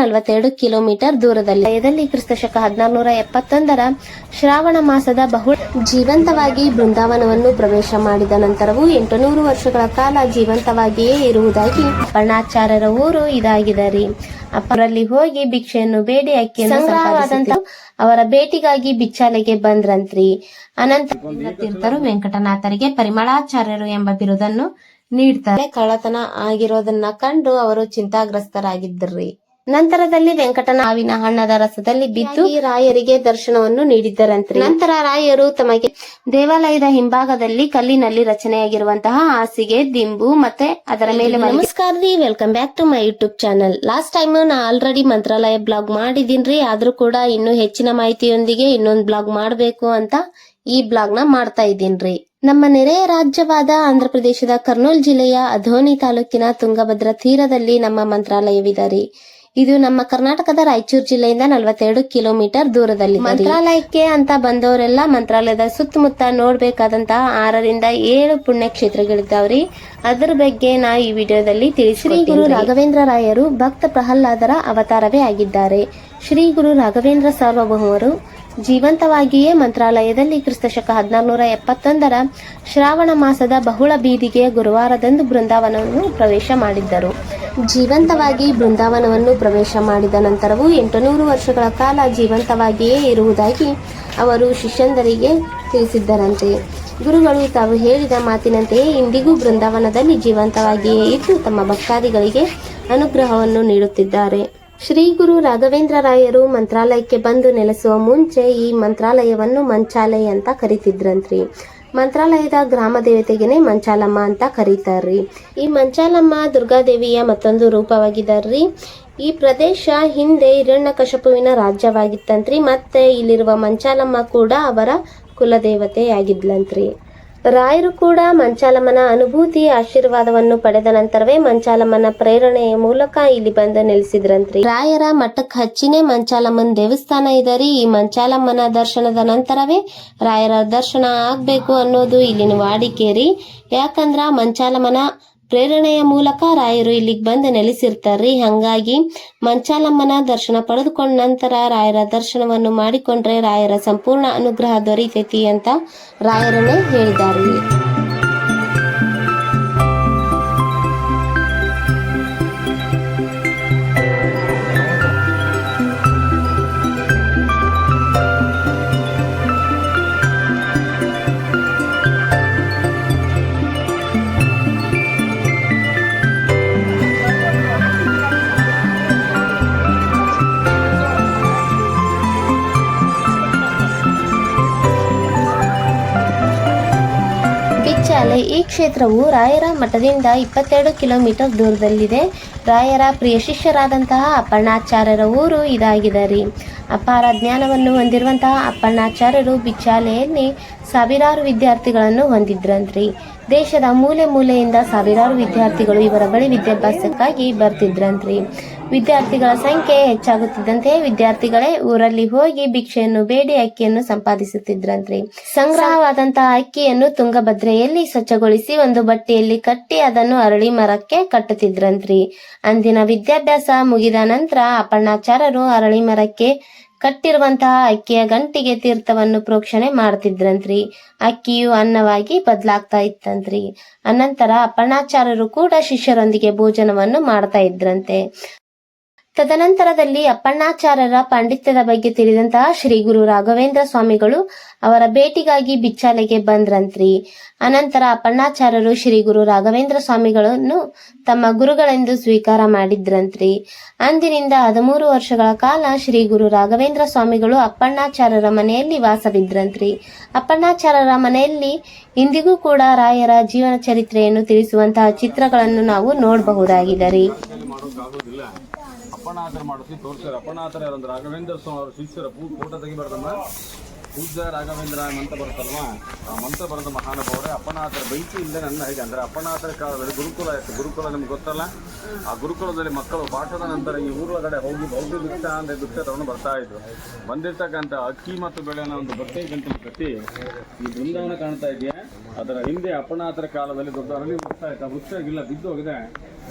ನಲವತ್ತೆರಡು ಕಿಲೋಮೀಟರ್ ದೂರದಲ್ಲಿ. ಲಯದಲ್ಲಿ ಕ್ರಿಸ್ತ ಶಕ ಹದಿನಾರುನೂರ ಎಪ್ಪತ್ತೊಂದರ ಶ್ರಾವಣ ಮಾಸದ ಬಹು ಜೀವಂತವಾಗಿ ಬೃಂದಾವನವನ್ನು ಪ್ರವೇಶ ಮಾಡಿದ ನಂತರವೂ ಎಂಟುನೂರು ವರ್ಷಗಳ ಕಾಲ ಜೀವಂತವಾಗಿಯೇ ಇರುವುದಾಗಿ ಅಪ್ಪಣ್ಣಾಚಾರ್ಯರ ಊರು ಇದಾಗಿದೆ ರೀ ಅಪ್ಪರಲ್ಲಿ ಹೋಗಿ ಭಿಕ್ಷೆಯನ್ನು ಬೇಡಿ ಅಕ್ಕಿ ಅವರ ಭೇಟಿಗಾಗಿ ಬಿಚ್ಚಾಲೆಗೆ ಬಂದ್ರಂತ್ರಿ. ಅನಂತರ ತೀರ್ಥರು ವೆಂಕಟನಾಥರಿಗೆ ಪರಿಮಳಾಚಾರ್ಯರು ಎಂಬ ಬಿರುದನ್ನು ನೀಡ್ತಾರೆ. ಕಳ್ಳತನ ಆಗಿರೋದನ್ನ ಕಂಡು ಅವರು ಚಿಂತಾಗ್ರಸ್ತರಾಗಿದ್ದರ್ರಿ ನಂತರದಲ್ಲಿ ವೆಂಕಟನ ಹಾವಿನ ಹಣ್ಣದ ರಸದಲ್ಲಿ ಬಿದ್ದು ರಾಯರಿಗೆ ದರ್ಶನವನ್ನು ನೀಡಿದ್ದರಂತೆ. ನಂತರ ರಾಯರು ತಮಗೆ ದೇವಾಲಯದ ಹಿಂಭಾಗದಲ್ಲಿ ಕಲ್ಲಿನಲ್ಲಿ ರಚನೆಯಾಗಿರುವಂತಹ ಹಾಸಿಗೆ ದಿಂಬು ಮತ್ತೆ ಅದರ ಮೇಲೆ ನಮಸ್ಕಾರ ರೀ welcome back to my YouTube channel. Last time ನಾ ಆಲ್ರೆಡಿ ಮಂತ್ರಾಲಯ ಬ್ಲಾಗ್ ಮಾಡಿದೀನ್ರಿ ಆದ್ರೂ ಕೂಡ ಇನ್ನು ಹೆಚ್ಚಿನ ಮಾಹಿತಿಯೊಂದಿಗೆ ಇನ್ನೊಂದು ಬ್ಲಾಗ್ ಮಾಡಬೇಕು ಅಂತ ಈ ಬ್ಲಾಗ್ನ ಮಾಡ್ತಾ ಇದ್ದೀನ್ರಿ ನಮ್ಮ ನೆರೆಯ ರಾಜ್ಯವಾದ ಆಂಧ್ರ ಪ್ರದೇಶದ ಕರ್ನೂಲ್ ಜಿಲ್ಲೆಯ ಅಧೋನಿ ತಾಲೂಕಿನ ತುಂಗಭದ್ರಾ ತೀರದಲ್ಲಿ ನಮ್ಮ ಮಂತ್ರಾಲಯವಿದೆ ರೀ. ಇದು ನಮ್ಮ ಕರ್ನಾಟಕದ ರಾಯಚೂರು ಜಿಲ್ಲೆಯಿಂದ ನಲವತ್ತೆರಡು ಕಿಲೋಮೀಟರ್ ದೂರದಲ್ಲಿ ಮಂತ್ರಾಲಯಕ್ಕೆ ಅಂತ ಬಂದವರೆಲ್ಲ ಮಂತ್ರಾಲಯದ ಸುತ್ತಮುತ್ತ ನೋಡಬೇಕಾದಂತಹ ಆರರಿಂದ ಏಳು ಪುಣ್ಯ ಕ್ಷೇತ್ರಗಳಿದ್ದಾವ್ರಿ ಅದರ ಬಗ್ಗೆ ನಾ ಈ ವಿಡಿಯೋದಲ್ಲಿ ತಿಳಿಸಿ ಗುರು ರಾಘವೇಂದ್ರ ರಾಯರು ಭಕ್ತ ಪ್ರಹ್ಲಾದರ ಅವತಾರವೇ ಆಗಿದ್ದಾರೆ. ಶ್ರೀ ಗುರು ರಾಘವೇಂದ್ರ ಸಾರ್ವಭೌಮರು ಜೀವಂತವಾಗಿಯೇ ಮಂತ್ರಾಲಯದಲ್ಲಿ ಕ್ರಿಸ್ತಶಕ ಹದಿನಾರುನೂರ ಎಪ್ಪತ್ತೊಂದರ ಶ್ರಾವಣ ಮಾಸದ ಬಹುಳ ಬೀದಿಗೆ ಗುರುವಾರದಂದು ಬೃಂದಾವನವನ್ನು ಪ್ರವೇಶ ಮಾಡಿದ್ದರು. ಜೀವಂತವಾಗಿ ಬೃಂದಾವನವನ್ನು ಪ್ರವೇಶ ಮಾಡಿದ ನಂತರವೂ ಎಂಟುನೂರು ವರ್ಷಗಳ ಕಾಲ ಜೀವಂತವಾಗಿಯೇ ಇರುವುದಾಗಿ ಅವರು ಶಿಷ್ಯಂದರಿಗೆ ತಿಳಿಸಿದ್ದರಂತೆ. ಗುರುಗಳು ತಾವು ಹೇಳಿದ ಮಾತಿನಂತೆಯೇ ಇಂದಿಗೂ ಬೃಂದಾವನದಲ್ಲಿ ಜೀವಂತವಾಗಿಯೇ ಇದ್ದು ತಮ್ಮ ಭಕ್ತಾದಿಗಳಿಗೆ ಅನುಗ್ರಹವನ್ನು ನೀಡುತ್ತಿದ್ದಾರೆ. ಶ್ರೀ ಗುರು ರಾಘವೇಂದ್ರ ರಾಯರು ಮಂತ್ರಾಲಯಕ್ಕೆ ಬಂದು ನೆಲೆಸುವ ಮುಂಚೆ ಈ ಮಂತ್ರಾಲಯವನ್ನು ಮಂಚಾಲಯ ಅಂತ ಕರಿತಿದ್ರಂತ್ರಿ. ಮಂತ್ರಾಲಯದ ಗ್ರಾಮ ದೇವತೆಗೆನೆ ಮಂಚಾಲಮ್ಮ ಅಂತ ಕರೀತಾರ್ರಿ. ಈ ಮಂಚಾಲಮ್ಮ ದುರ್ಗಾದೇವಿಯ ಮತ್ತೊಂದು ರೂಪವಾಗಿದ್ದಾರ್ರಿ ಈ ಪ್ರದೇಶ ಹಿಂದೆ ಹಿರಣ್ಯಕಶಪುವಿನ ರಾಜ್ಯವಾಗಿತ್ತಂತ್ರಿ, ಮತ್ತೆ ಇಲ್ಲಿರುವ ಮಂಚಾಲಮ್ಮ ಕೂಡ ಅವರ ಕುಲದೇವತೆಯಾಗಿದ್ಲಂತ್ರಿ. ರಾಯರು ಕೂಡ ಮಂಚಾಲಮ್ಮನ ಅನುಭೂತಿ ಆಶೀರ್ವಾದವನ್ನು ಪಡೆದ ನಂತರವೇ ಮಂಚಾಲಮ್ಮನ ಪ್ರೇರಣೆಯ ಮೂಲಕ ಇಲ್ಲಿ ಬಂದು ನೆಲೆಸಿದ್ರಂತ್ರಿ. ರಾಯರ ಮಠಕ್ಕೆ ಹಚ್ಚಿನೇ ಮಂಚಾಲಮ್ಮನ ದೇವಸ್ಥಾನ ಇದರಿ ಈ ಮಂಚಾಲಮ್ಮನ ದರ್ಶನದ ನಂತರವೇ ರಾಯರ ದರ್ಶನ ಆಗ್ಬೇಕು ಅನ್ನೋದು ಇಲ್ಲಿನ ವಾಡಿಕೆ ರೀ ಯಾಕಂದ್ರ ಮಂಚಾಲಮ್ಮನ ಪ್ರೇರಣೆಯ ಮೂಲಕ ರಾಯರು ಇಲ್ಲಿಗೆ ಬಂದು ನೆಲೆಸಿರ್ತಾರ್ರಿ ಹಂಗಾಗಿ ಮಂಚಾಲಮ್ಮನ ದರ್ಶನ ಪಡೆದುಕೊಂಡ ನಂತರ ರಾಯರ ದರ್ಶನವನ್ನು ಮಾಡಿಕೊಂಡ್ರೆ ರಾಯರ ಸಂಪೂರ್ಣ ಅನುಗ್ರಹ ದೊರೀತೈತಿ ಅಂತ ರಾಯರನ್ನೇ ಹೇಳಿದಾರ್ರಿ ಈ ಕ್ಷೇತ್ರವು ರಾಯರ ಮಠದಿಂದ ಇಪ್ಪತ್ತೆರಡು ಕಿಲೋಮೀಟರ್ ದೂರದಲ್ಲಿದೆ. ರಾಯರ ಪ್ರಿಯ ಶಿಷ್ಯರಾದಂತಹ ಅಪ್ಪಣ್ಣಾಚಾರ್ಯರ ಊರು ಇದಾಗಿದೆ ರೀ. ಅಪಾರ ಜ್ಞಾನವನ್ನು ಹೊಂದಿರುವಂತಹ ಅಪ್ಪಣ್ಣಾಚಾರ್ಯರು ಬಿಚ್ಚಾಲೆಯಲ್ಲಿ ಸಾವಿರಾರು ವಿದ್ಯಾರ್ಥಿಗಳನ್ನು ಹೊಂದಿದ್ರಂತ್ರಿ. ದೇಶದ ಮೂಲೆ ಮೂಲೆಯಿಂದ ಸಾವಿರಾರು ವಿದ್ಯಾರ್ಥಿಗಳು ಇವರ ಬಳಿ ವಿದ್ಯಾಭ್ಯಾಸಕ್ಕಾಗಿ ಬರ್ತಿದ್ರಂತ್ರಿ. ವಿದ್ಯಾರ್ಥಿಗಳ ಸಂಖ್ಯೆ ಹೆಚ್ಚಾಗುತ್ತಿದ್ದಂತೆ ವಿದ್ಯಾರ್ಥಿಗಳೇ ಊರಲ್ಲಿ ಹೋಗಿ ಭಿಕ್ಷೆಯನ್ನು, ಬೇಡಿ ಅಕ್ಕಿಯನ್ನು ಸಂಪಾದಿಸುತ್ತಿದ್ರಂತ್ರಿ. ಸಂಗ್ರಹವಾದಂತಹ ಅಕ್ಕಿಯನ್ನು ತುಂಗಭದ್ರೆಯಲ್ಲಿ ಸ್ವಚ್ಛಗೊಳಿಸಿ ಒಂದು ಬಟ್ಟೆಯಲ್ಲಿ ಕಟ್ಟಿ ಅದನ್ನು ಅರಳಿ ಮರಕ್ಕೆ ಕಟ್ಟುತ್ತಿದ್ರಂತ್ರಿ. ಅಂದಿನ ವಿದ್ಯಾಭ್ಯಾಸ ಮುಗಿದ ನಂತರ ಅಪ್ಪಣ್ಣಾಚಾರರು ಅರಳಿ ಮರಕ್ಕೆ ಕಟ್ಟಿರುವಂತಹ ಅಕ್ಕಿಯ ಗಂಟಿಗೆ ತೀರ್ಥವನ್ನು ಪ್ರೋಕ್ಷಣೆ ಮಾಡ್ತಿದ್ರಂತ್ರಿ. ಅಕ್ಕಿಯು ಅನ್ನವಾಗಿ ಬದಲಾಗ್ತಾ ಇತ್ತಂತ್ರಿ. ಅನಂತರ ಅಪರ್ಣಾಚಾರ್ಯರು ಕೂಡ ಶಿಷ್ಯರೊಂದಿಗೆ ಭೋಜನವನ್ನು ಮಾಡ್ತಾ ಇದ್ರಂತೆ. ತದನಂತರದಲ್ಲಿ ಅಪ್ಪಣ್ಣಾಚಾರ್ಯರ ಪಾಂಡಿತ್ಯದ ಬಗ್ಗೆ ತಿಳಿದಂತಹ ಶ್ರೀ ಗುರು ರಾಘವೇಂದ್ರ ಸ್ವಾಮಿಗಳು ಅವರ ಭೇಟಿಗಾಗಿ ಬಿಚ್ಚಾಲೆಗೆ ಬಂದ್ರಂತ್ರಿ. ಅನಂತರ ಅಪ್ಪಣ್ಣಾಚಾರ್ಯರು ಶ್ರೀ ಗುರು ರಾಘವೇಂದ್ರ ಸ್ವಾಮಿಗಳನ್ನು ತಮ್ಮ ಗುರುಗಳೆಂದು ಸ್ವೀಕಾರ ಮಾಡಿದ್ರಂತ್ರಿ. ಅಂದಿನಿಂದ ಹದಿಮೂರು ವರ್ಷಗಳ ಕಾಲ ಶ್ರೀ ಗುರು ರಾಘವೇಂದ್ರ ಸ್ವಾಮಿಗಳು ಅಪ್ಪಣ್ಣಾಚಾರ್ಯರ ಮನೆಯಲ್ಲಿ ವಾಸವಿದ್ರಂತ್ರಿ. ಅಪ್ಪಣ್ಣಾಚಾರ್ಯರ ಮನೆಯಲ್ಲಿ ಇಂದಿಗೂ ಕೂಡ ರಾಯರ ಜೀವನ ಚರಿತ್ರೆಯನ್ನು ತಿಳಿಸುವಂತಹ ಚಿತ್ರಗಳನ್ನು ನಾವು ನೋಡಬಹುದಾಗಿದೆ ರೀ ಅಪ್ಪನಾಥರ ಮಾಡಿಸಿ ತೋರಿಸ್ತಾರೆ ಅಪನಾಥರ ಯಾರಂದ್ರೆ ರಾಘವೇಂದ್ರ ಸ್ವಾಮಿ ಅವರು ಶಿಷ್ಯರ ಫೋಟೋ ತೆಗಿಬಾರ್ದಮ್ಮ. ಪೂಜ್ಯ ರಾಘವೇಂದ್ರ ಮಂತ್ರ ಬರುತ್ತಲ್ವಾ? ಆ ಮಂತ್ರ ಬರೆದ ಮಹಾನುಭಾವರೇ, ಅಪ್ಪನಾಥರ ಬೈಕಿ ಇಲ್ಲದೆ ನನ್ನ ಹೇಗೆ, ಅಂದರೆ ಅಪ್ಪನಾಥರ ಕಾಲದಲ್ಲಿ ಗುರುಕುಲ ಇತ್ತು. ಗುರುಕುಲ ನಿಮ್ಗೆ ಗೊತ್ತಲ್ಲ? ಆ ಗುರುಕುಲದಲ್ಲಿ ಮಕ್ಕಳು ಪಾಠದ ನಂತರ ಈ ಊರೊಳಗಡೆ ಹೋಗಿ ಬೌದ್ಧ ಭಿಕ್ಷ ಅಂದರೆ ಭಿಕ್ಷ ತಗೊಂಡು ಬರ್ತಾ ಇದ್ರು. ಬಂದಿರ್ತಕ್ಕಂಥ ಅಕ್ಕಿ ಮತ್ತು ಬೆಳೆನ ಒಂದು ಬಟ್ಟೆ ಗಂಟಲು ಕಟ್ಟಿ ಈ ಬೃಂದಾವನ ಕಾಣ್ತಾ ಇದೆಯಾ? ಅದರ ಹಿಂದೆ ಅಪ್ಪನಾಥರ ಕಾಲದಲ್ಲಿ ದೊಡ್ಡ ಅರಳಿ ಬರ್ತಾ ಆಯ್ತು ಆ ವೃಕ್ಷಗಿಲ್ಲ ಬಿದ್ದು ಹೋಗಿದೆ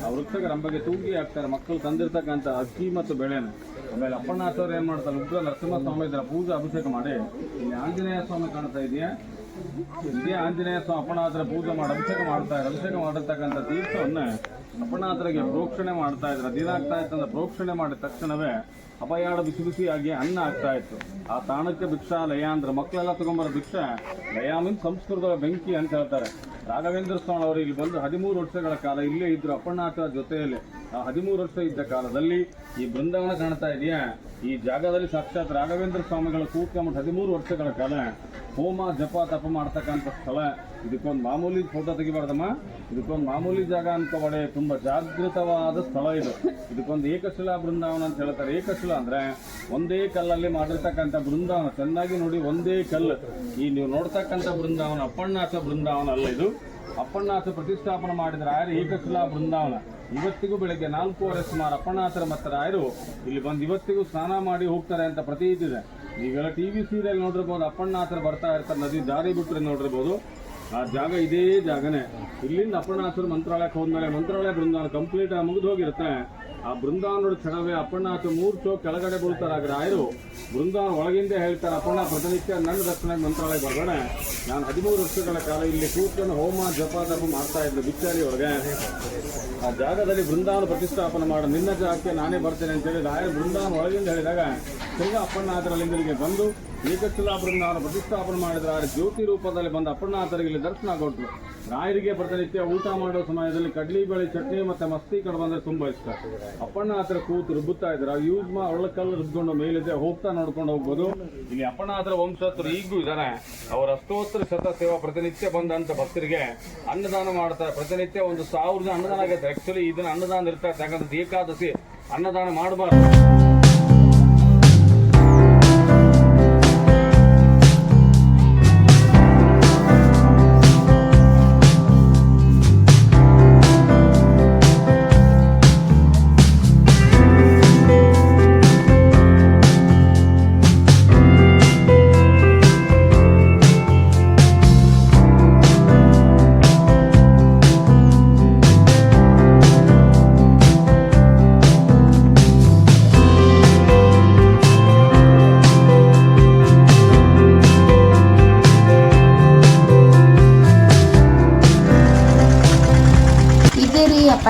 ಆ ವೃಕ್ಷಕ ಬಗ್ಗೆ ತೂಗಿ ಹಾಕ್ತಾರೆ ಮಕ್ಕಳು ತಂದಿರ್ತಕ್ಕಂಥ ಅಕ್ಕಿ ಮತ್ತು ಬೆಳೆನ. ಆಮೇಲೆ ಅಪ್ಪಣ್ಣಾಚಾರ್ಯ ಏನ್ ಮಾಡ್ತಾರೆ ಉಗ್ರ ನರಸಿಂಹಸ್ವಾಮಿ ಇದರ ಪೂಜೆ, ಅಭಿಷೇಕ ಮಾಡಿ, ಇಲ್ಲಿ ಆಂಜನೇಯ ಸ್ವಾಮಿ ಕಾಣ್ತಾ ಇದೆಯಾ? ಇದೇ ಆಂಜನೇಯ ಸ್ವಾಮಿ ಅಪ್ಪಣಾತರ ಪೂಜೆ ಮಾಡಿ, ಅಭಿಷೇಕ ಮಾಡ್ತಾ ಇದ್ದಾರೆ. ಅಭಿಷೇಕ ಮಾಡಿರ್ತಕ್ಕಂಥ ತೀರ್ಥವನ್ನ ಅಪ್ಪಣಾತರಿಗೆ ಪ್ರೋಕ್ಷಣೆ ಮಾಡ್ತಾ ಇದ್ದಾರೆ. ದಿನ ಆಗ್ತಾಯಿತ್ತಂದ್ರೆ ಅಂದ್ರೆ ಪ್ರೋಕ್ಷಣೆ ಮಾಡಿದ ತಕ್ಷಣವೇ ಅಪಯಾಡ ಬಿಸಿ ಬಿಸಿಯಾಗಿ ಅನ್ನ ಆಗ್ತಾ ಇತ್ತು. ಆ ತಾಣಕ್ಕೆ ಭಿಕ್ಷ ಲಯ ಅಂದ್ರೆ ಮಕ್ಕಳೆಲ್ಲ ತಗೊಂಬರೋ ಭಿಕ್ಷೆ. ಲಯ ಮೀನ್ ಸಂಸ್ಕೃತದ ಬೆಂಕಿ ಅಂತ ಹೇಳ್ತಾರೆ. ರಾಘವೇಂದ್ರ ಸ್ವಾಮಿ ಅವರು ಇಲ್ಲಿ ಬಂದು ಹದಿಮೂರು ವರ್ಷಗಳ ಕಾಲ ಇಲ್ಲೇ ಇದ್ರು ಅಪ್ಪಣ್ಣಾಚಾರ ಜೊತೆಯಲ್ಲಿ. ಆ ಹದಿಮೂರು ವರ್ಷ ಇದ್ದ ಕಾಲದಲ್ಲಿ ಈ ಬೃಂದಾವನ ಕಾಣ್ತಾ ಇದೆಯಾ? ಈ ಜಾಗದಲ್ಲಿ ಸಾಕ್ಷಾತ್ ರಾಘವೇಂದ್ರ ಸ್ವಾಮಿಗಳು ಕೂತ್ಕೊಂಡು ಹದಿಮೂರು ವರ್ಷಗಳ ಕಾಲ. ಹೋಮ, ಜಪ, ತಪ ಮಾಡ್ತಕ್ಕಂಥ ಸ್ಥಳ. ಇದಕ್ಕೊಂದು ಮಾಮೂಲಿ ಫೋಟೋ ತೆಗಿಬಾರ್ದಮ್ಮ. ಇದಕ್ಕೊಂದು ಮಾಮೂಲಿ ಜಾಗ ಅನ್ಕೋಬೇಡಿ. ತುಂಬಾ ಜಾಗೃತವಾದ ಸ್ಥಳ ಇದು. ಇದಕ್ಕೊಂದು ಏಕಶಿಲಾ ಬೃಂದಾವನ ಅಂತ ಹೇಳ್ತಾರೆ. ಏಕಶಿಲಾ ಅಂದ್ರೆ ಒಂದೇ ಕಲ್ಲಲ್ಲಿ ಮಾಡಿರ್ತಕ್ಕಂಥ ಬೃಂದಾವನ. ಚೆನ್ನಾಗಿ ನೋಡಿ ಒಂದೇ ಕಲ್ಲು. ಈ ನೀವು ನೋಡ್ತಕ್ಕಂಥ ಬೃಂದಾವನ ಅಪ್ಪಣ್ಣಾಸ ಬೃಂದಾವನ ಅಲ್ಲ ಇದು. ಅಪ್ಪಣ್ಣಾಸ ಪ್ರತಿಷ್ಠಾಪನೆ ಮಾಡಿದ ರಾಯರು ಏಕಶಿಲಾ ಬೃಂದಾವನ. ಇವತ್ತಿಗೂ ಬೆಳಗ್ಗೆ ನಾಲ್ಕೂವರೆ ಸುಮಾರು ಅಪ್ಪಣ್ಣಾಸರ ಮತ್ತು ರಾಯರು ಇಲ್ಲಿ ಬಂದು ಇವತ್ತಿಗೂ ಸ್ನಾನ ಮಾಡಿ ಹೋಗ್ತಾರೆ ಅಂತ ಪ್ರತೀತಿ ಇದೆ. ಈಗೆಲ್ಲ ಟಿವಿ ಸೀರಿಯಲ್ ನೋಡಿರ್ಬೋದು ಅಪ್ಪಣ್ಣಾಸರ ಬರ್ತಾ ಇರ್ತಾರೆ. ನದಿ ದಾರಿ ಬಿಟ್ಟರೆ ನೋಡಿರ್ಬೋದು. ಆ ಜಾಗ ಇದೇ ಜಾಗನೇ. ಇಲ್ಲಿಂದ ಅಪ್ಪಣ್ಣಾಚರ ಮಂತ್ರಾಲಯಕ್ಕೆ ಹೋದ್ಮೇಲೆ ಮಂತ್ರಾಲಯ ಬೃಂದಾವನ ಕಂಪ್ಲೀಟ್ ಮುಗಿದು ಹೋಗಿರುತ್ತೆ. ಆ ಬೃಂದಾವನದ ಕ್ಷಣವೇ ಅಪ್ಪಣ್ಣಾಚ ಮೂರು ಚೋ ಕೆಳಗಡೆ ಬೀಳ್ತಾರೆ ಆಗ ರಾಯರು. ಬೃಂದಾವನ ಒಳಗಿಂದ ಹೇಳ್ತಾರೆ, ಅಪ್ಪಣ್ಣ, ಪ್ರತಿನಿತ್ಯ ನನ್ನ ದರ್ಶನ ಮಂತ್ರಾಲಯ ಬರಬೇಡ. ನಾನು ಹದಿಮೂರು ವರ್ಷಗಳ ಕಾಲ ಇಲ್ಲಿ ಕೂತ್ಕೊಂಡು ಹೋಮ, ಜಪ ಮಾಡ್ತಾ ಇದ್ದೆ ಬಿಚ್ಚಾರಿ ಒಳಗೆ ಆ ಜಾಗದಲ್ಲಿ ಬೃಂದಾವನ ಪ್ರತಿಷ್ಠಾಪನೆ ಮಾಡ. ನಿನ್ನ ಜಾಗಕ್ಕೆ ನಾನೇ ಬರ್ತೇನೆ ಅಂತೇಳಿ ರಾಯರು ಬೃಂದಾವನ ಒಳಗಿಂದ ಹೇಳಿದಾಗ, ತಿರ್ಗಾ ಅಪ್ಪಣ್ಣ ಲಿಂಗರಿಗೆ ಬಂದು ಬೃಂದಾವನ ಪ್ರತಿಷ್ಠಾಪನೆ ಮಾಡಿದರೆ ಆ ಜ್ಯೋತಿ ರೂಪದಲ್ಲಿ ಬಂದ ಇಲ್ಲಿ ದರ್ಶನ ಕೊಟ್ಟರು. ರಾಯರಿಗೆ ಪ್ರತಿನಿತ್ಯ ಊಟ ಮಾಡೋ ಸಮಯದಲ್ಲಿ ಕಡ್ಲಿ ಬೇಳೆ, ಚಟ್ನಿ ಮತ್ತು ಮಸ್ತಿ ಕಡೆ ಬಂದರೆ ತುಂಬ ಇಷ್ಟ. ಹತ್ರ ಕೂತು ರುಬ್ಬುತ್ತಾ ಇದ್ರು ಯೂಸ್ ಮಾ ಒಳಕಲ್ಲು ರುಬ್ಕೊಂಡು ಮೇಲಿದೆ ಹೋಗ್ತಾ ನೋಡ್ಕೊಂಡು ಹೋಗ್ಬೋದು. ಇಲ್ಲಿ ಅಪ್ಪಣ್ಣಾಚರ ವಂಶಸ್ಥರು ಈಗೂ ಇದ್ದಾರೆ ಅವರ ಅಷ್ಟೋತ್ತರ ಶತ ಸೇವಾ ಪ್ರತಿನಿತ್ಯ ಬಂದಂಥ ಭಕ್ತರಿಗೆ ಅನ್ನದಾನ ಮಾಡ್ತಾರೆ. ಪ್ರತಿನಿತ್ಯ ಒಂದು ಸಾವಿರದ ಅನ್ನದಾನ ಆಗುತ್ತೆ. ಆಕ್ಚುಲಿ ಇದನ್ನ ಅನ್ನದಾನ ಇರ್ತಾರೆ ಯಾಕಂದ್ರೆ ಏಕಾದಶಿ. ಅನ್ನದಾನ ಮಾಡಬಾರ್ದು.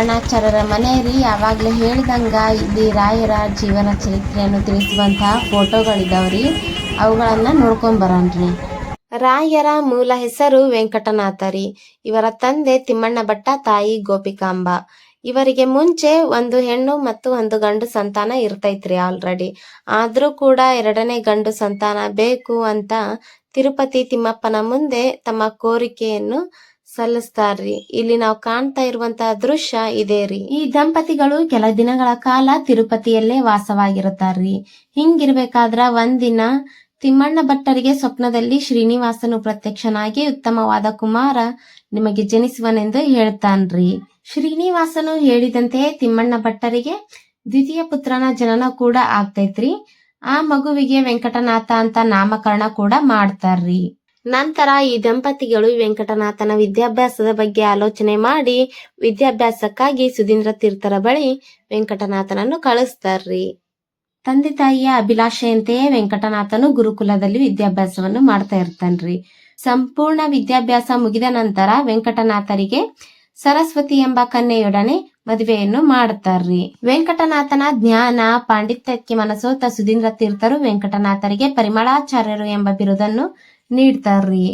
ಇದು ಮನೆಯಲ್ಲಿ ಯಾವಾಗಲೇ ಹೇಳ್ದಂಗೆ ಇಲ್ಲಿ ರಾಯರ ಜೀವನ ಚರಿತ್ರೆಯನ್ನು ತಿಳಿಸುವಂತಹ ಫೋಟೋಗಳಿದ್ದಾವ್ರಿ ಅವುಗಳನ್ನು ಬರೋಣ್ರಿ. ರಾಯರ ಮೂಲ ಹೆಸರು ವೆಂಕಟನಾಥ ರೀ ಇವರ ತಂದೆ ತಿಮ್ಮಣ್ಣ ಭಟ್ಟ, ತಾಯಿ ಗೋಪಿಕಾಂಬ. ಇವರಿಗೆ ಮುಂಚೆ ಒಂದು ಹೆಣ್ಣು ಮತ್ತು ಒಂದು ಗಂಡು ಸಂತಾನ ಇರ್ತೈತ್ರಿ ಆಲ್ರೆಡಿ ಆದರೂ ಕೂಡ ಎರಡನೇ ಗಂಡು ಸಂತಾನ ಬೇಕು ಅಂತ ತಿರುಪತಿ ತಿಮ್ಮಪ್ಪನ ಮುಂದೆ ತಮ್ಮ ಕೋರಿಕೆಯನ್ನು ಸಲ್ಲಿಸ್ತಾರ್ರಿ. ಇಲ್ಲಿ ನಾವು ಕಾಣ್ತಾ ಇರುವಂತಹ ದೃಶ್ಯ ಇದೇ ರೀ. ಈ ದಂಪತಿಗಳು ಕೆಲ ದಿನಗಳ ಕಾಲ ತಿರುಪತಿಯಲ್ಲೇ ವಾಸವಾಗಿರುತ್ತಾರ್ರಿ. ಹಿಂಗಿರ್ಬೇಕಾದ್ರ ಒಂದಿನ ತಿಮ್ಮಣ್ಣ ಭಟ್ಟರಿಗೆ ಸ್ವಪ್ನದಲ್ಲಿ ಶ್ರೀನಿವಾಸನು ಪ್ರತ್ಯಕ್ಷನಾಗಿ ಉತ್ತಮವಾದ ಕುಮಾರ ನಿಮಗೆ ಜನಿಸುವನೆಂದು ಹೇಳ್ತಾನ್ರಿ. ಶ್ರೀನಿವಾಸನು ಹೇಳಿದಂತೆ ತಿಮ್ಮಣ್ಣ ಭಟ್ಟರಿಗೆ ದ್ವಿತೀಯ ಪುತ್ರನ ಜನನ ಕೂಡ ಆಗ್ತೈತ್ರಿ. ಆ ಮಗುವಿಗೆ ವೆಂಕಟನಾಥ ಅಂತ ನಾಮಕರಣ ಕೂಡ ಮಾಡ್ತಾರ್ರಿ. ನಂತರ ಈ ದಂಪತಿಗಳು ವೆಂಕಟನಾಥನ ವಿದ್ಯಾಭ್ಯಾಸದ ಬಗ್ಗೆ ಆಲೋಚನೆ ಮಾಡಿ ವಿದ್ಯಾಭ್ಯಾಸಕ್ಕಾಗಿ ಸುಧೀಂದ್ರ ತೀರ್ಥರ ಬಳಿ ವೆಂಕಟನಾಥನನ್ನು ಕಳಿಸ್ತಾರ್ರಿ. ತಂದೆ ತಾಯಿಯ ಅಭಿಲಾಷೆಯಂತೆಯೇ ವೆಂಕಟನಾಥನು ಗುರುಕುಲದಲ್ಲಿ ವಿದ್ಯಾಭ್ಯಾಸವನ್ನು ಮಾಡ್ತಾ ಇರ್ತಾನ್ರಿ. ಸಂಪೂರ್ಣ ವಿದ್ಯಾಭ್ಯಾಸ ಮುಗಿದ ನಂತರ ವೆಂಕಟನಾಥರಿಗೆ ಸರಸ್ವತಿ ಎಂಬ ಕನ್ಯೆಯೊಡನೆ ಮದುವೆಯನ್ನು ಮಾಡುತ್ತಾರ್ರಿ ವೆಂಕಟನಾಥನ ಜ್ಞಾನ, ಪಾಂಡಿತ್ಯಕ್ಕೆ ಮನಸೋತ ಸುಧೀಂದ್ರ ತೀರ್ಥರು ವೆಂಕಟನಾಥರಿಗೆ ಪರಿಮಳಾಚಾರ್ಯರು ಎಂಬ ಬಿರುದನ್ನು ನೀಡ್ತಾರ್ರಿ.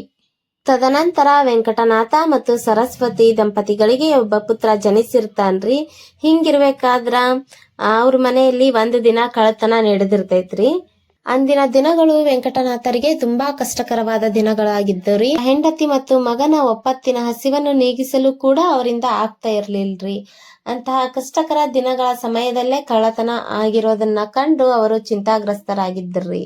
ತದನಂತರ ವೆಂಕಟನಾಥ ಮತ್ತು ಸರಸ್ವತಿ ದಂಪತಿಗಳಿಗೆ ಒಬ್ಬ ಪುತ್ರ ಜನಿಸಿರ್ತಾನ್ರಿ. ಹಿಂಗಿರ್ಬೇಕಾದ್ರ ಅವ್ರ ಮನೆಯಲ್ಲಿ ಒಂದು ದಿನ ಕಳತನ ನಡೆದಿರ್ತೈತ್ರಿ. ಅಂದಿನ ದಿನಗಳು ವೆಂಕಟನಾಥರಿಗೆ ತುಂಬಾ ಕಷ್ಟಕರವಾದ ದಿನಗಳಾಗಿದ್ದರಿ. ಹೆಂಡತಿ ಮತ್ತು ಮಗನ ಒಪ್ಪತ್ತಿನ ಹಸಿವನ್ನು ನೀಗಿಸಲು ಕೂಡ ಅವರಿಂದ ಆಗ್ತಾ ಇರ್ಲಿಲ್ರಿ. ಅಂತಹ ಕಷ್ಟಕರ ದಿನಗಳ ಸಮಯದಲ್ಲೇ ಕಳ್ಳತನ ಆಗಿರೋದನ್ನ ಕಂಡು ಅವರು ಚಿಂತಾಗ್ರಸ್ತರಾಗಿದ್ದರ್ರಿ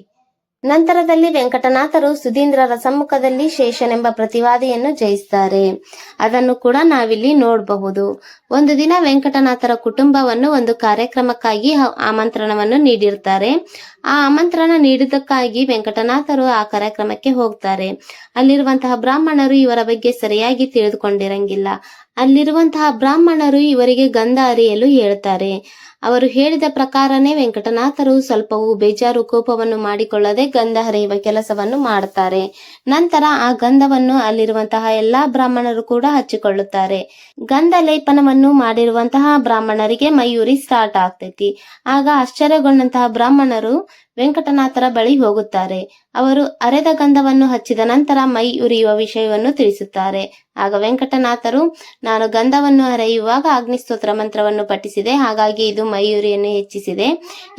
ನಂತರದಲ್ಲಿ ವೆಂಕಟನಾಥರು ಸುಧೀಂದ್ರರ ಸಮ್ಮುಖದಲ್ಲಿ ಶೇಷನೆಂಬ ಪ್ರತಿವಾದಿಯನ್ನು ಜಯಿಸ್ತಾರೆ. ಅದನ್ನು ಕೂಡ ನಾವಿಲ್ಲಿ ನೋಡಬಹುದು. ಒಂದು ದಿನ ವೆಂಕಟನಾಥರ ಕುಟುಂಬವನ್ನು ಒಂದು ಕಾರ್ಯಕ್ರಮಕ್ಕಾಗಿ ಆಮಂತ್ರಣವನ್ನು ನೀಡಿರ್ತಾರೆ. ಆ ಆಮಂತ್ರಣ ನೀಡಿದ್ದಕ್ಕಾಗಿ ವೆಂಕಟನಾಥರು ಆ ಕಾರ್ಯಕ್ರಮಕ್ಕೆ ಹೋಗ್ತಾರೆ. ಅಲ್ಲಿರುವಂತಹ ಬ್ರಾಹ್ಮಣರು ಇವರ ಬಗ್ಗೆ ಸರಿಯಾಗಿ ತಿಳಿದುಕೊಂಡಿರಂಗಿಲ್ಲ. ಅಲ್ಲಿರುವಂತಹ ಬ್ರಾಹ್ಮಣರು ಇವರಿಗೆ ಗಂಧ ಅರಿಯಲು ಹೇಳ್ತಾರೆ. ಅವರು ಹೇಳಿದ ಪ್ರಕಾರನೇ ವೆಂಕಟನಾಥರು ಸ್ವಲ್ಪವೂ ಬೇಜಾರು ಕೋಪವನ್ನು ಮಾಡಿಕೊಳ್ಳದೆ ಗಂಧ ಹರಿಯುವ ಕೆಲಸವನ್ನು ಮಾಡುತ್ತಾರೆ ನಂತರ ಆ ಗಂಧವನ್ನು ಅಲ್ಲಿರುವಂತಹ ಎಲ್ಲಾ ಬ್ರಾಹ್ಮಣರು ಕೂಡ ಹಚ್ಚಿಕೊಳ್ಳುತ್ತಾರೆ. ಗಂಧ ಲೇಪನವನ್ನು ಮಾಡಿರುವಂತಹ ಬ್ರಾಹ್ಮಣರಿಗೆ ಮಯೂರಿ ಸ್ಟಾರ್ಟ್ ಆಗ್ತೈತಿ. ಆಗ ಆಶ್ಚರ್ಯಗೊಂಡಂತಹ ಬ್ರಾಹ್ಮಣರು ವೆಂಕಟನಾಥರ ಬಳಿ ಹೋಗುತ್ತಾರೆ. ಅವರು ಅರೆದ ಗಂಧವನ್ನು ಹಚ್ಚಿದ ನಂತರ ಮೈ ಉರಿಯುವ ವಿಷಯವನ್ನು ತಿಳಿಸುತ್ತಾರೆ. ಆಗ ವೆಂಕಟನಾಥರು, ನಾನು ಗಂಧವನ್ನು ಹರಿಯುವಾಗ ಅಗ್ನಿಸ್ತೋತ್ರ ಮಂತ್ರವನ್ನು ಪಠಿಸಿದೆ, ಹಾಗಾಗಿ ಇದು ಮಯೂರಿಯನ್ನು ಹೆಚ್ಚಿಸಿದೆ.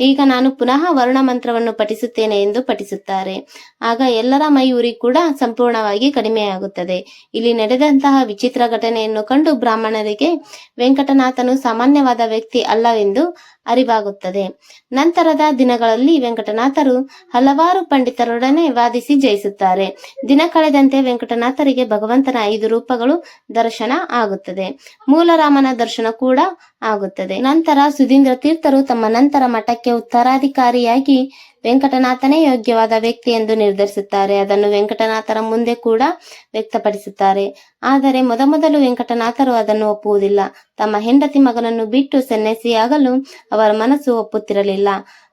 ಈಗ ನಾನು ಪುನಃ ವರುಣ ಮಂತ್ರವನ್ನು ಪಠಿಸುತ್ತೇನೆ ಎಂದು ಪಠಿಸುತ್ತಾರೆ. ಆಗ ಎಲ್ಲರ ಮೈ ಉರಿ ಕೂಡ ಸಂಪೂರ್ಣವಾಗಿ ಕಡಿಮೆಯಾಗುತ್ತದೆ. ಇಲ್ಲಿ ನಡೆದಂತಹ ವಿಚಿತ್ರ ಘಟನೆಯನ್ನು ಕಂಡು ಬ್ರಾಹ್ಮಣರಿಗೆ ವೆಂಕಟನಾಥನು ಸಾಮಾನ್ಯವಾದ ವ್ಯಕ್ತಿ ಅಲ್ಲವೆಂದು ಅರಿವಾಗುತ್ತದೆ. ನಂತರದ ದಿನಗಳಲ್ಲಿ ವೆಂಕಟನಾಥರು ಹಲವಾರು ಪಂಡಿತರೊಡನೆ ವಾದಿಸಿ ಜಯಿಸುತ್ತಾರೆ. ದಿನ ಕಳೆದಂತೆ ವೆಂಕಟನಾಥರಿಗೆ ಭಗವಂತನ ಐದು ರೂಪಗಳು ದರ್ಶನ ಆಗುತ್ತದೆ. ಮೂಲರಾಮನ ದರ್ಶನ ಕೂಡ ಆಗುತ್ತದೆ. ನಂತರ ಸುಧೀಂದ್ರ ತೀರ್ಥರು ತಮ್ಮ ನಂತರ ಮಠಕ್ಕೆ ಉತ್ತರಾಧಿಕಾರಿಯಾಗಿ ವೆಂಕಟನಾಥನೇ ಯೋಗ್ಯವಾದ ವ್ಯಕ್ತಿ ಎಂದು ನಿರ್ಧರಿಸುತ್ತಾರೆ. ಅದನ್ನು ವೆಂಕಟನಾಥರ ಮುಂದೆ ಕೂಡ ವ್ಯಕ್ತಪಡಿಸುತ್ತಾರೆ. ಆದರೆ ಮೊದಮೊದಲು ವೆಂಕಟನಾಥರು ಅದನ್ನು ಒಪ್ಪುವುದಿಲ್ಲ. ತಮ್ಮ ಹೆಂಡತಿ ಮಗನನ್ನು ಬಿಟ್ಟು ಸನ್ಯಾಸಿಯಾಗಲು ಅವರ ಮನಸ್ಸು ಒಪ್ಪುತ್ತಿರಲಿಲ್ಲ.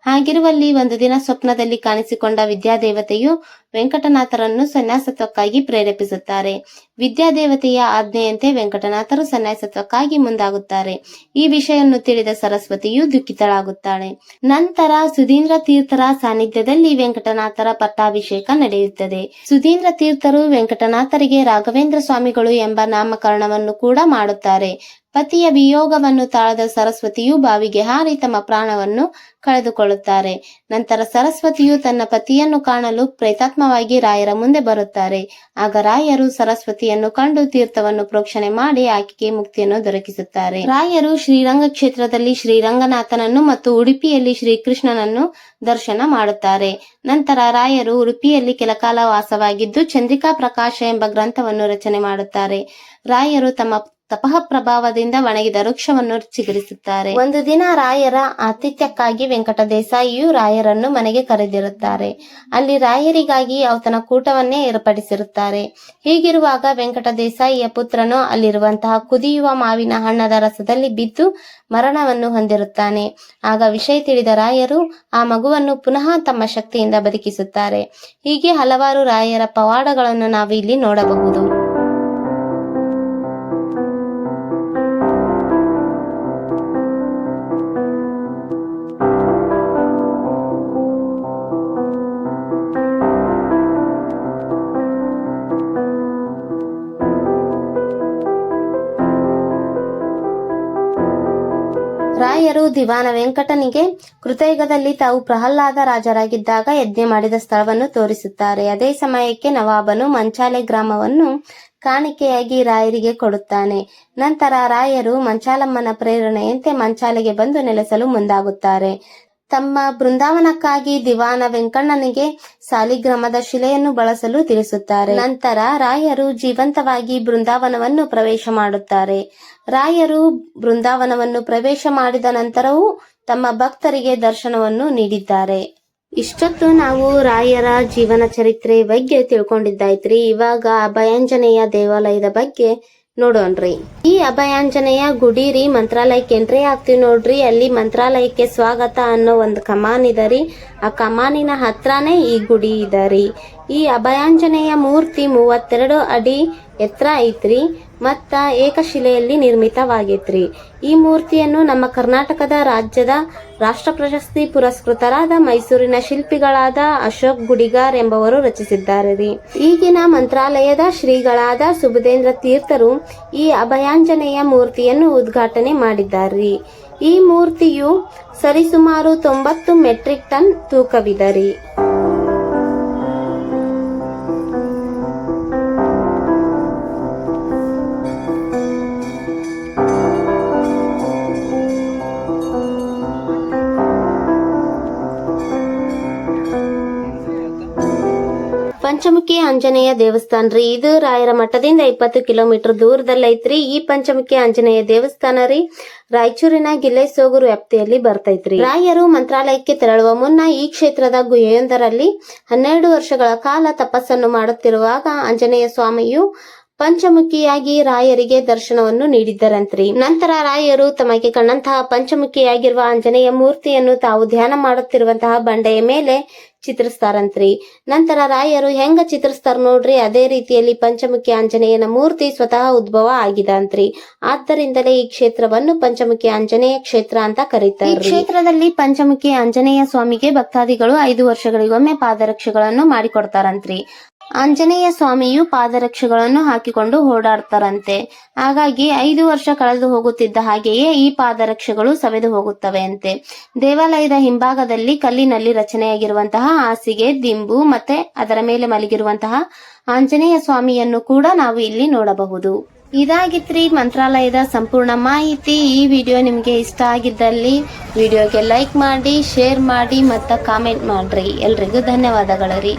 ಹಾಗಿರುವಲ್ಲಿ ಒಂದು ದಿನ ಸ್ವಪ್ನದಲ್ಲಿ ಕಾಣಿಸಿಕೊಂಡ ವಿದ್ಯಾದೇವತೆಯು ವೆಂಕಟನಾಥರನ್ನು ಸನ್ಯಾಸತ್ವಕ್ಕಾಗಿ ಪ್ರೇರೇಪಿಸುತ್ತಾರೆ. ವಿದ್ಯಾದೇವತೆಯ ಆಜ್ಞೆಯಂತೆ ವೆಂಕಟನಾಥರು ಸನ್ಯಾಸತ್ವಕ್ಕಾಗಿ ಮುಂದಾಗುತ್ತಾರೆ. ಈ ವಿಷಯವನ್ನು ತಿಳಿದ ಸರಸ್ವತಿಯು ದುಃಖಿತಳಾಗುತ್ತಾಳೆ. ನಂತರ ಸುಧೀಂದ್ರ ತೀರ್ಥರ ಸಾನ್ನಿಧ್ಯದಲ್ಲಿ ವೆಂಕಟನಾಥರ ಪಟ್ಟಾಭಿಷೇಕ ನಡೆಯುತ್ತದೆ. ಸುಧೀಂದ್ರ ತೀರ್ಥರು ವೆಂಕಟನಾಥರಿಗೆ ರಾಘವೇಂದ್ರ ಸ್ವಾಮಿಗಳು ಎಂಬ ನಾಮಕರಣವನ್ನು ಕೂಡ ಮಾಡುತ್ತಾರೆ. ಪತಿಯ ವಿಯೋಗವನ್ನು ತಾಳದ ಸರಸ್ವತಿಯು ಬಾವಿಗೆ ಹಾರಿ ತಮ್ಮ ಪ್ರಾಣವನ್ನು ಕಳೆದುಕೊಳ್ಳುತ್ತಾರೆ. ನಂತರ ಸರಸ್ವತಿಯು ತನ್ನ ಪತಿಯನ್ನು ಕಾಣಲು ಪ್ರೇತಾತ್ಮವಾಗಿ ರಾಯರ ಮುಂದೆ ಬರುತ್ತಾರೆ. ಆಗ ರಾಯರು ಸರಸ್ವತಿಯನ್ನು ಕಂಡು ತೀರ್ಥವನ್ನು ಪ್ರೋಕ್ಷಣೆ ಮಾಡಿ ಆಕೆಗೆ ಮುಕ್ತಿಯನ್ನು ದೊರಕಿಸುತ್ತಾರೆ. ರಾಯರು ಶ್ರೀರಂಗ ಕ್ಷೇತ್ರದಲ್ಲಿ ಶ್ರೀರಂಗನಾಥನನ್ನು ಮತ್ತು ಉಡುಪಿಯಲ್ಲಿ ಶ್ರೀಕೃಷ್ಣನನ್ನು ದರ್ಶನ ಮಾಡುತ್ತಾರೆ. ನಂತರ ರಾಯರು ಉಡುಪಿಯಲ್ಲಿ ಕೆಲಕಾಲ ವಾಸವಾಗಿದ್ದು ಚಂದ್ರಿಕಾ ಪ್ರಕಾಶ ಎಂಬ ಗ್ರಂಥವನ್ನು ರಚನೆ ಮಾಡುತ್ತಾರೆ. ರಾಯರು ತಮ್ಮ ತಪಃ ಪ್ರಭಾವದಿಂದ ಒಣಗಿದ ವೃಕ್ಷವನ್ನು ಚಿಗುರಿಸುತ್ತಾರೆ. ಒಂದು ದಿನ ರಾಯರ ಆತಿಥ್ಯಕ್ಕಾಗಿ ವೆಂಕಟ ದೇಸಾಯಿಯು ರಾಯರನ್ನು ಮನೆಗೆ ಕರೆದಿರುತ್ತಾರೆ. ಅಲ್ಲಿ ರಾಯರಿಗಾಗಿ ಆತನ ಕೂಟವನ್ನೇ ಏರ್ಪಡಿಸಿರುತ್ತಾರೆ. ಹೀಗಿರುವಾಗ ವೆಂಕಟ ದೇಸಾಯಿಯ ಪುತ್ರನು ಅಲ್ಲಿರುವಂತಹ ಕುದಿಯುವ ಮಾವಿನ ಹಣ್ಣದ ರಸದಲ್ಲಿ ಬಿದ್ದು ಮರಣವನ್ನು ಹೊಂದಿರುತ್ತಾನೆ. ಆಗ ವಿಷಯ ತಿಳಿದ ರಾಯರು ಆ ಮಗುವನ್ನು ಪುನಃ ತಮ್ಮ ಶಕ್ತಿಯಿಂದ ಬದುಕಿಸುತ್ತಾರೆ. ಹೀಗೆ ಹಲವಾರು ರಾಯರ ಪವಾಡಗಳನ್ನು ನಾವು ಇಲ್ಲಿ ನೋಡಬಹುದು. ರಾಯರು ದಿವಾನ ವೆಂಕಟನಿಗೆ ಕೃತಯುಗದಲ್ಲಿ ತಾವು ಪ್ರಹ್ಲಾದ ರಾಜರಾಗಿದ್ದಾಗ ಯಜ್ಞ ಮಾಡಿದ ಸ್ಥಳವನ್ನು ತೋರಿಸುತ್ತಾರೆ. ಅದೇ ಸಮಯಕ್ಕೆ ನವಾಬನು ಮಂಚಾಲೆ ಗ್ರಾಮವನ್ನು ಕಾಣಿಕೆಯಾಗಿ ರಾಯರಿಗೆ ಕೊಡುತ್ತಾನೆ. ನಂತರ ರಾಯರು ಮಂಚಾಲಮ್ಮನ ಪ್ರೇರಣೆಯಂತೆ ಮಂಚಾಲೆಗೆ ಬಂದು ನೆಲೆಸಲು ಮುಂದಾಗುತ್ತಾರೆ. ತಮ್ಮ ಬೃಂದಾವನಕ್ಕಾಗಿ ದಿವಾನ ವೆಂಕಣ್ಣನಿಗೆ ಸಾಲಿಗ್ರಾಮದ ಶಿಲೆಯನ್ನು ಬಳಸಲು ತಿಳಿಸುತ್ತಾರೆ. ನಂತರ ರಾಯರು ಜೀವಂತವಾಗಿ ಬೃಂದಾವನವನ್ನು ಪ್ರವೇಶ ಮಾಡುತ್ತಾರೆ. ರಾಯರು ಬೃಂದಾವನವನ್ನು ಪ್ರವೇಶ ಮಾಡಿದ ನಂತರವೂ ತಮ್ಮ ಭಕ್ತರಿಗೆ ದರ್ಶನವನ್ನು ನೀಡಿದ್ದಾರೆ. ಇಷ್ಟೊತ್ತು ನಾವು ರಾಯರ ಜೀವನ ಚರಿತ್ರೆ ಬಗ್ಗೆ ತಿಳ್ಕೊಂಡಿದ್ದಾಯ್ತ್ರಿ. ಇವಾಗ ಅಭಯಾಂಜನೇಯ ದೇವಾಲಯದ ಬಗ್ಗೆ ನೋಡೋಣ್ರಿ. ಈ ಅಭಯಾಂಜನೆಯ ಗುಡಿ ರೀ ಮಂತ್ರಾಲಯಕ್ಕೆ ಎಂಟ್ರಿ ಆಗ್ತೀವಿ ನೋಡ್ರಿ. ಅಲ್ಲಿ ಮಂತ್ರಾಲಯಕ್ಕೆ ಸ್ವಾಗತ ಅನ್ನೋ ಒಂದು ಕಮಾನ್ ಇದರಿ. ಆ ಕಮಾನಿನ ಹತ್ರನೇ ಈ ಗುಡಿ ಇದರಿ. ಈ ಅಭಯಾಂಜನೆಯ ಮೂರ್ತಿ ಮೂವತ್ತೆರಡು ಅಡಿ ಎತ್ತರ ಐತ್ರಿ, ಮತ್ತ ಏಕಶಿಲೆಯಲ್ಲಿ ನಿರ್ಮಿತವಾಗೈತ್ರಿ. ಈ ಮೂರ್ತಿಯನ್ನು ನಮ್ಮ ಕರ್ನಾಟಕದ ರಾಜ್ಯದ ರಾಷ್ಟ್ರ ಪ್ರಶಸ್ತಿ ಪುರಸ್ಕೃತರಾದ ಮೈಸೂರಿನ ಶಿಲ್ಪಿಗಳಾದ ಅಶೋಕ್ ಗುಡಿಗಾರ್ ಎಂಬವರು ರಚಿಸಿದ್ದಾರೆ ರೀ. ಈಗಿನ ಮಂತ್ರಾಲಯದ ಶ್ರೀಗಳಾದ ಸುಬುಧೇಂದ್ರ ತೀರ್ಥರು ಈ ಅಭಯಾಂಜನೇಯ ಮೂರ್ತಿಯನ್ನು ಉದ್ಘಾಟನೆ ಮಾಡಿದ್ದಾರೆ ಈ ಮೂರ್ತಿಯು ಸರಿಸುಮಾರು ತೊಂಬತ್ತು ಮೆಟ್ರಿಕ್ ಟನ್ ತೂಕವಿದೆ ರೀ. ಪಂಚಮುಖಿ ಆಂಜನೇಯ ದೇವಸ್ಥಾನ ರೀ. ಇದು ರಾಯರ ಮಠದಿಂದ ಇಪ್ಪತ್ತು ಕಿಲೋಮೀಟರ್ ದೂರದಲ್ಲೈತ್ರಿ. ಈ ಪಂಚಮುಖಿ ಆಂಜನೇಯ ದೇವಸ್ಥಾನ ರೀ ರಾಯಚೂರಿನ ಗಿಲ್ಲೆಸೋಗೂರು ವ್ಯಾಪ್ತಿಯಲ್ಲಿ ಬರ್ತೈತ್ರಿ. ರಾಯರು ಮಂತ್ರಾಲಯಕ್ಕೆ ತೆರಳುವ ಮುನ್ನ ಈ ಕ್ಷೇತ್ರದ ಗುಹೆಯೊಂದರಲ್ಲಿ ಹನ್ನೆರಡು ವರ್ಷಗಳ ಕಾಲ ತಪಸ್ಸನ್ನು ಮಾಡುತ್ತಿರುವಾಗ ಆಂಜನೇಯ ಸ್ವಾಮಿಯು ಪಂಚಮುಖಿಯಾಗಿ ರಾಯರಿಗೆ ದರ್ಶನವನ್ನು ನೀಡಿದ್ದರಂತ್ರಿ. ನಂತರ ರಾಯರು ತಮಗೆ ಕಂಡಂತಹ ಪಂಚಮುಖಿಯಾಗಿರುವ ಆಂಜನೇಯ ಮೂರ್ತಿಯನ್ನು ತಾವು ಧ್ಯಾನ ಮಾಡುತ್ತಿರುವಂತಹ ಬಂಡೆಯ ಮೇಲೆ ಚಿತ್ರಿಸ್ತಾರಂತ್ರಿ. ನಂತರ ರಾಯರು ಹೆಂಗ ಚಿತ್ರಿಸ್ತಾರ ನೋಡ್ರಿ ಅದೇ ರೀತಿಯಲ್ಲಿ ಪಂಚಮುಖಿ ಆಂಜನೇಯನ ಮೂರ್ತಿ ಸ್ವತಃ ಉದ್ಭವ ಆಗಿದಂತ್ರಿ. ಆದ್ದರಿಂದಲೇ ಈ ಕ್ಷೇತ್ರವನ್ನು ಪಂಚಮುಖಿ ಆಂಜನೇಯ ಕ್ಷೇತ್ರ ಅಂತ ಕರೀತಾರೆ ಈ ಕ್ಷೇತ್ರದಲ್ಲಿ ಪಂಚಮುಖಿ ಆಂಜನೇಯ ಸ್ವಾಮಿಗೆ ಭಕ್ತಾದಿಗಳು ಐದು ವರ್ಷಗಳಿಗೊಮ್ಮೆ ಪಾದರಕ್ಷೆಗಳನ್ನು ಮಾಡಿಕೊಡ್ತಾರಂತ್ರಿ. ಆಂಜನೇಯ ಸ್ವಾಮಿಯು ಪಾದರಕ್ಷೆಗಳನ್ನು ಹಾಕಿಕೊಂಡು ಓಡಾಡ್ತಾರಂತೆ. ಹಾಗಾಗಿ ಐದು ವರ್ಷ ಕಳೆದು ಹೋಗುತ್ತಿದ್ದ ಹಾಗೆಯೇ ಈ ಪಾದರಕ್ಷೆಗಳು ಸವೆದು ಹೋಗುತ್ತವೆ ಅಂತೆ ದೇವಾಲಯದ ಹಿಂಭಾಗದಲ್ಲಿ ಕಲ್ಲಿನಲ್ಲಿ ರಚನೆಯಾಗಿರುವಂತಹ ಹಾಸಿಗೆ, ದಿಂಬು ಮತ್ತೆ ಅದರ ಮೇಲೆ ಮಲಗಿರುವಂತಹ ಆಂಜನೇಯ ಸ್ವಾಮಿಯನ್ನು ಕೂಡ ನಾವು ಇಲ್ಲಿ ನೋಡಬಹುದು. ಇದಾಗಿತ್ರಿ ಮಂತ್ರಾಲಯದ ಸಂಪೂರ್ಣ ಮಾಹಿತಿ. ಈ ವಿಡಿಯೋ ನಿಮಗೆ ಇಷ್ಟ ಆಗಿದ್ದಲ್ಲಿ ವಿಡಿಯೋಗೆ ಲೈಕ್ ಮಾಡಿ, ಶೇರ್ ಮಾಡಿ ಮತ್ತು ಕಾಮೆಂಟ್ ಮಾಡ್ರಿ. ಎಲ್ರಿಗೂ ಧನ್ಯವಾದಗಳು ರೀ